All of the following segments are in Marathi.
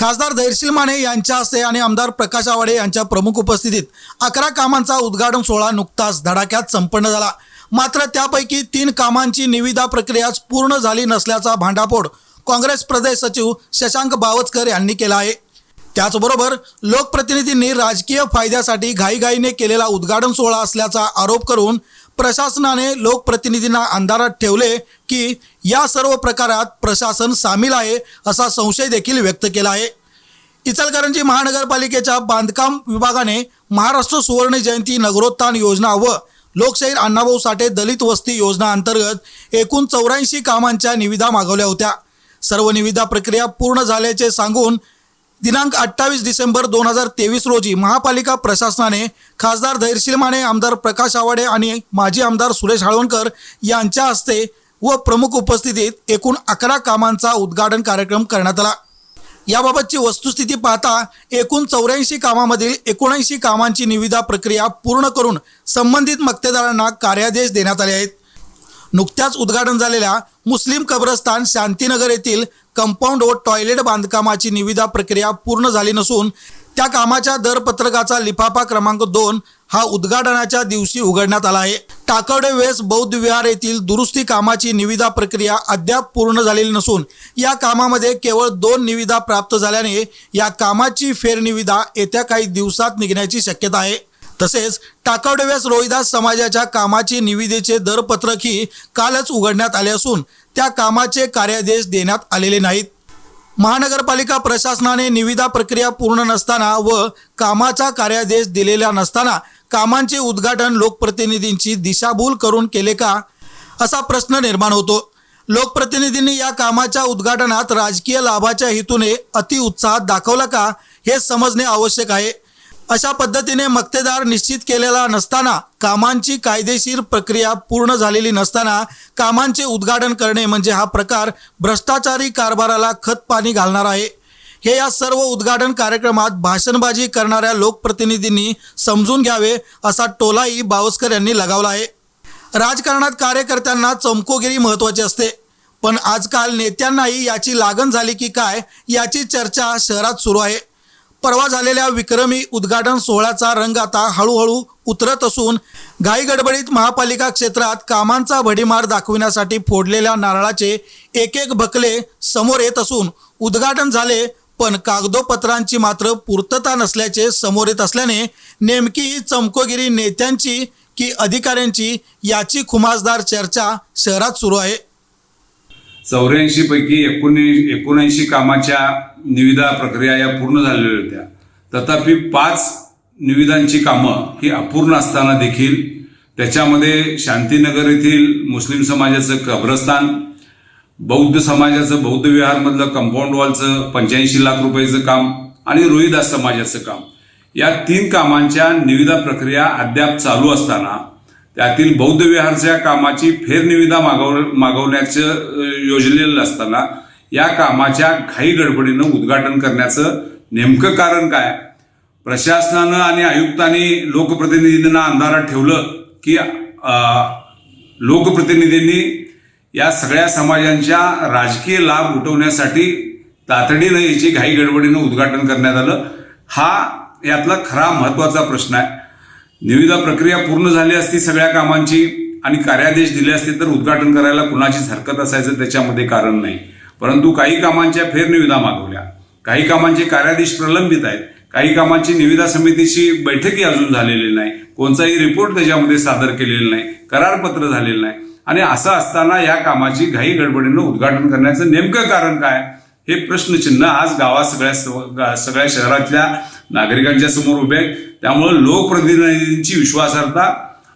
खासदार धैर्यशील माने यांच्या हस्ते आणि आमदार प्रकाश आवाडे यांच्या प्रमुख उपस्थितीत अकरा कामांचा उद्घाटन सोहळा नुकताच धडाक्यात संपन्न झाला. मात्र त्यापैकी तीन कामांची निविदा प्रक्रियाच पूर्ण झाली नसल्याचा भांडाफोड काँग्रेस प्रदेश सचिव शशांक बावचकर यांनी केला आहे. त्याचबरोबर लोकप्रतिनिधींनी राजकीय फायद्यासाठी घाईघाईने केलेला उद्घाटन सोहळा असल्याचा आरोप करून प्रशासनाने लोकप्रतिनिधींना अंधारात ठेवले की या सर्व प्रकारात प्रशासन सामील आहे असा संशय देखील व्यक्त केला आहे. इचलकरंजी महानगरपालिकेच्या बांधकाम विभागाने महाराष्ट्र सुवर्ण जयंती नगरोत्थान योजना व लोकशाहीर अण्णाभाऊ साठे दलित वस्ती योजना अंतर्गत एकूण चौऱ्याऐंशी कामांच्या निविदा मागवल्या होत्या. सर्व निविदा प्रक्रिया पूर्ण झाल्याचे सांगून दिनांक अठ्ठावीस डिसेंबर दोन हजार तेवीस रोजी महापालिका प्रशासनाने खासदार धैर्यशील माने आमदार प्रकाश आवाडे आणि माजी आमदार सुरेश हाळवणकर यांच्या हस्ते व प्रमुख उपस्थितीत एकूण अकरा कामांचा उद्घाटन कार्यक्रम करण्यात आला. याबाबतची वस्तुस्थिती पाहता एकूण चौऱ्याऐंशी कामामधील एकोणऐंशी कामांची निविदा प्रक्रिया पूर्ण करून संबंधित मक्तेदारांना कार्यादेश देण्यात आले आहेत. नुकत्याच उद्घाटन झालेल्या मुस्लिम कब्रस्तान शांतीनगर येथील कंपाऊंड व टॉयलेट बांधकामाची निविदा प्रक्रिया पूर्ण झाली नसून त्या कामाच्या दरपत्रकाचा लिफाफा क्रमांक दोन हा उद्घाटनाच्या दिवशी उघडण्यात आला आहे. टाकवडे वेस बौद्ध विहार येथील दुरुस्ती कामाची निविदा प्रक्रिया अद्याप पूर्ण झालेली नसून या कामामध्ये केवळ दोन निविदा प्राप्त झाल्याने या कामाची फेरनिविदा येत्या काही दिवसात निघण्याची शक्यता आहे. तसेच टाकावडेव्यास रोहिदास समाजाच्या कामाची निविदेचे दरपत्रकही कालच उघडण्यात आले असून त्या कामाचे कार्यादेश देण्यात आलेले नाहीत. महानगरपालिका प्रशासनाने निविदा प्रक्रिया पूर्ण नसताना व कामाचा कार्यादेश दिलेला नसताना कामांचे उद्घाटन लोकप्रतिनिधींची दिशाभूल करून केले का असा प्रश्न निर्माण होतो. लोकप्रतिनिधींनी या कामाच्या उद्घाटनात राजकीय लाभाच्या हेतूने अतिउत्साहात दाखवला का हे समजणे आवश्यक आहे. अशा पद्धतीने मक्तेदार निश्चित केलेला नसताना कामांची कायदेशीर प्रक्रिया पूर्ण झालेली नसताना कामांचे उद्घाटन करणे म्हणजे हा प्रकार भ्रष्टाचारी कारभाराला खतपाणी घालणार आहे. हे या सर्व उद्घाटन कार्यक्रमात भाषणबाजी करणाऱ्या लोकप्रतिनिधींनी समजून घ्यावे असा टोलाही बावस्कर यांनी लगावला आहे. राजकारणात कार्यकर्त्यांना चमकोगिरी महत्त्वाची असते. पण आजकाल नेत्यांनाही याची लागण झाली की काय याची चर्चा शहरात सुरू आहे. परवा झालेल्या विक्रमी उद्घाटन सोहळ्याचा रंग आता हळूहळू उतरत असून घाईगडबडीत महापालिका क्षेत्रात कामांचा भडीमार दाखविण्यासाठी फोडलेल्या नारळाचे एक एक भकले समोर येत असून उद्घाटन झाले पण कागदोपत्रांची मात्र पूर्तता नसल्याचे समोर येत असल्याने नेमकी ही चमकोगिरी नेत्यांची की अधिकाऱ्यांची याची खुमासदार चर्चा शहरात सुरू आहे. चौऱ्याऐंशी पैकी एकोणीस एकोणऐंशी कामाच्या निविदा प्रक्रिया या पूर्ण झालेल्या होत्या. तथापि पाच निविदांची कामं ही अपूर्ण असताना देखील त्याच्यामध्ये शांतीनगर येथील मुस्लिम समाजाचं कब्रस्तान बौद्ध समाजाचं बौद्ध विहारमधलं कंपाऊंड वॉलचं पंच्याऐंशी लाख रुपयाचं काम आणि रोहिदास समाजाचं काम. या तीन कामांच्या निविदा प्रक्रिया अद्याप चालू असताना त्यातील बौद्ध विहारच्या कामाची फेरनिविदा मागव मागवण्याचं योजलेलं असताना या कामाच्या घाई गडबडीनं उद्घाटन करण्याचं नेमकं कारण काय? प्रशासनानं आणि आयुक्तांनी लोकप्रतिनिधींना अंधारात ठेवलं की लोकप्रतिनिधींनी या सगळ्या समाजांच्या राजकीय लाभ उठवण्यासाठी तातडीनं याची घाई गडबडीनं उद्घाटन करण्यात आलं. हा यातला खरा महत्त्वाचा प्रश्न आहे. निविदा प्रक्रिया पूर्ण झाली असती सगळ्या कामांची आणि कार्यादेश दिले असते तर उद्घाटन करायला कुणाचीच हरकत असायचं त्याच्यामध्ये कारण नाही. परंतु काही कामांच्या फेरनिविदा मागवल्या. काही कामांचे कार्यादेश प्रलंबित आहेत. काही कामांची निविदा समितीची बैठकही अजून झालेली नाही. कोणताही रिपोर्ट त्याच्यामध्ये सादर केलेला नाही. करारपत्र झालेलं नाही. आणि असं असताना या कामाची घाई गडबडीनं उद्घाटन करण्याचं नेमकं कारण काय? हे प्रश्नचिन्ह आज गावात सगळ्या सगळ्या शहरातल्या नागरिकांच्या समोर उभे आहेत. त्यामुळं लोकप्रतिनिधींची विश्वासार्हता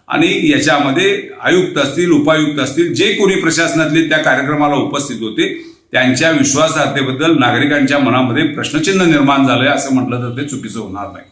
आणि याच्यामध्ये आयुक्त असतील उपायुक्त असतील जे कोणी प्रशासनातले त्या कार्यक्रमाला उपस्थित होते त्यांच्या विश्वासार्हतेबद्दल नागरिकांच्या मनामध्ये प्रश्नचिन्ह निर्माण झालंय असं म्हटलं तर ते चुकीचं होणार नाही.